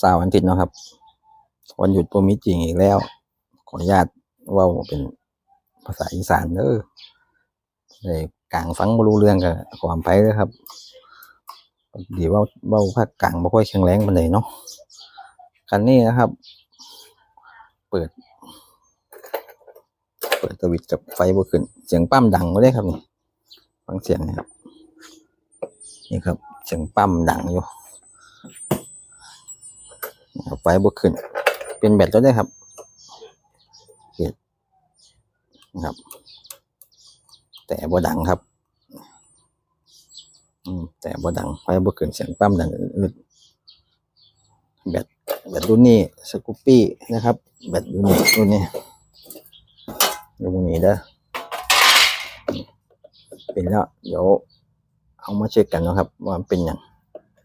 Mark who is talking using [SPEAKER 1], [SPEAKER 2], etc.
[SPEAKER 1] สาร์วันอาทิตย์เนาะครับ วันหยุดตัวมีจริงอีกแล้ว ขออนุญาตว่าเป็นภาษาอีสานเด้อในกลางฟังบ่รู้เรื่องกับความไปเลยครับดีว่าเบ้าภาคกลางบ่ค่อยแข็งแรงปานใดเนาะคันนี้นะครับ เปิด เปิดสวิตช์กับไฟบ่ขึ้น เสียงปั๊มดังบ่ได้ครับนี่ฟังเสียงนะครับนี่ครับ เสียงปั๊มดังอยู่ ไฟบ่ขึ้น เป็นแบตก็ได้ครับเห็นนะครับ แต่บ่ดังครับอืมแต่บ่ดังไฟบ่ขึ้นเสียงปั๊มดังอึดแบตแบตรุ่นนี้สกูปปี้นะครับ แบตรุ่นนี้รุ่นนี้รุ่นนี้เด้อเป็นแล้วเดี๋ยวเอามาเช็คกันนะครับ ว่าเป็นหยัง